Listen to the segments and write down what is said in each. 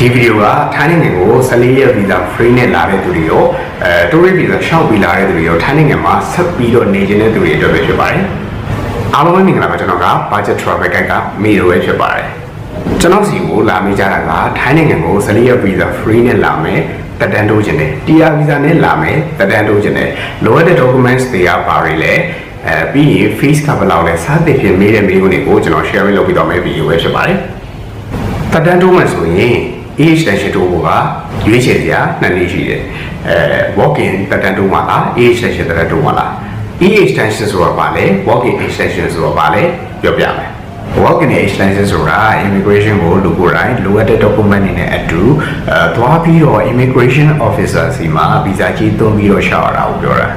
ဒီဗီဒီယိုကထိုင်းနိုင်ငံကို14ရက်ဗီဇာ free နဲ့လာတဲ့သူတွေရောအဲ tourist visa ရှောက်ပြီးလာတဲ့သူတွေရောထိုင်းနိုင်ငံမှာဆက်ပြီးတော့နေခြင်းတဲ့သူတွေအတွက်ပဲဖြစ်ပါတယ်အားလုံးပဲမင်္ဂလာပါကျွန်တော်က budget travel guide ကမေရိုပဲဖြစ်ပါတယ်ကျွန်တော်စီကိုလာမိကြတာကထိုင်းနိုင်ငံကို14ရက် visa free နဲ့လာမယ်တက်တန်းတိုးခြင်းနဲ့ TR visa နဲ့လာမယ်တက်တန်းတိုးခြင်းနဲ့လိုအပ်တဲ့ documents တွေကပါတွေလဲအဲပြီးရင် fees ကဘယ်လောက်လဲစသဖြင့်မေးတဲ့မေးခွန်းတွေကိုကျွန်တော် share လုပ်ပြီးတော့မယ့်ဗီဒီယိုပဲဖြစ်ပါတယ်တက်တန်းတိုးမှဆိုရင် age extension တိုးဖို့ကရွေးချယ်စရာနှစ်နည်းရှိတယ်အဲ walk in တက်တန်းတိုးမှလား age extension တက်တန်းတိုးမှလား age extension ဆိုတာဘာလဲ walk in extension ဆိုတာဘာလဲပြောပြမယ် walk in extension ဆိုတာ immigration ကိုလူကိုယ်တိုင်လိုအပ်တဲ့ document တွေနဲ့အတူအဲသွားပြီးတော့ immigration officer စီမှာ visa ကြီးသွင်းပြီးတော့ရှာရတာကိုပြောတာ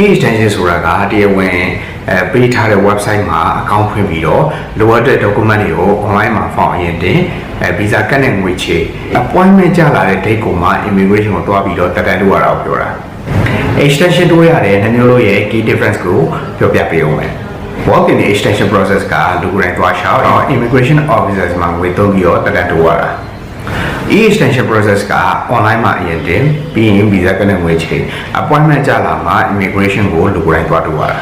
e-extension ဆိုတာကတရားဝင် အဲပေးထားတဲ့ website မှာအကောင့်ဖွင့်ပြီးတော့လိုအပ်တဲ့ document တွေကို online မှာဖောင်ရင်တင်အဲ visa ကတ်နဲ့ငွေချေ appointment ကြလာတဲ့ date ကိုမှ immigration ကိုတွားပြီးတော့တက်တန်းတိုးရတာကိုပြောတာ extension တိုးရတဲ့နှမျိုးလို့ရဲ့ key difference ကိုပြောပြပေးအောင်မယ် walk in extension process ကလူကိုယ်တိုင်တွားရှောက်တော့ immigration officers မှာငွေသုံးပြီးတော့တက်တန်းတိုးရတာ e-extension process က online မှာအရင်တင်ပြီးရင် visa ကနဲ့ငွေချေ appointment ကြလာမှာ immigration ကိုလူကိုယ်တိုင်တွားတူရတာ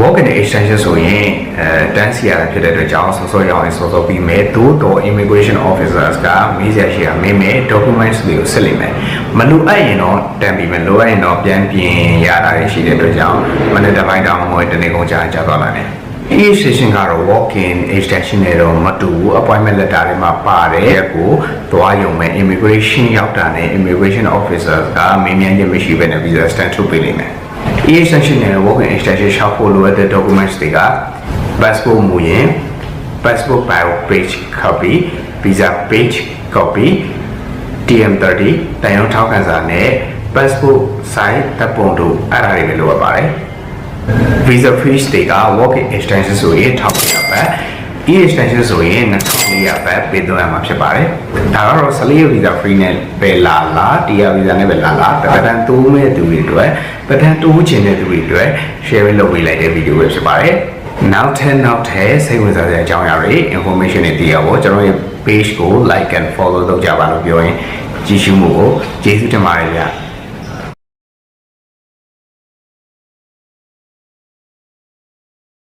walk in extension ဆိုရင်အဲတန်းစီရတာဖြစ်တဲ့အတွက်ကြောင့်စောစောရောက်ရင်စောစောပြီးမယ်သို့တော့ immigration officers ကမေးစရာရှိတာမေးမယ် documents တွေကိုစစ်လိမ့်မယ်မလိုအပ်ရင်တော့တန်ပြီးမယ်လိုအပ်ရင်တော့ပြန်ပြင်ရတာရှိတဲ့အတွက်ကြောင့်မနေ့တစ်ပိုင်းတောင်မှမဟုတ်တနေ့ကုန်ကြာကြာသွားလာတယ် e-station ကတော့ walk-in extension နဲ့တော့မတူဘူး appointment letter တွေမှာပါတယ်ရက်ကိုသွားရုံပဲ immigration ရောက်တာနဲ့ immigration officers ကမင်းမြန်ချင်းမရှိဘဲနဲ့ visa stamp ထုတ်ပေးနေမယ် e-extension နဲ့ walk-in extension ရှောက်ဖို့လိုအပ်တဲ့ documents တွေက passport မူရင် passport bio page copy visa page copy TM30 တန်ရုံထောက်ခံစာနဲ့ passport size တပ်ပုံတို့အဲ့ဒါတွေပဲလိုအပ်ပါတယ် visa fees တွေက walk-in extension ဆိုရင်1500ဘတ် e extension ဆိုရင်2400ဘတ်ပေးသွင်းရမှာဖြစ်ပါတယ်ဒါကတော့14ရက် visa free နဲ့ပဲလာလာတရား visa နဲ့ပဲလာလာတပတန်တိုးမဲ့သူတွေအတွက်ပတန်တိုးချင်တဲ့သူတွေအတွက် share လုပ်ပေးလိုက်တဲ့ video ပဲဖြစ်ပါတယ်နောက်ထပ်နောက်ထပ်စိတ်ဝင်စားတဲ့အကြောင်းအရာတွေ information တွေသိရဖို့ကျွန်တော်ရဲ့ page ကို like and follow လုပ်ကြပါလို့ပြောရင်ကြည့်ရှုမှုကိုကျေးဇူးတင်ပါတယ်ဗျာ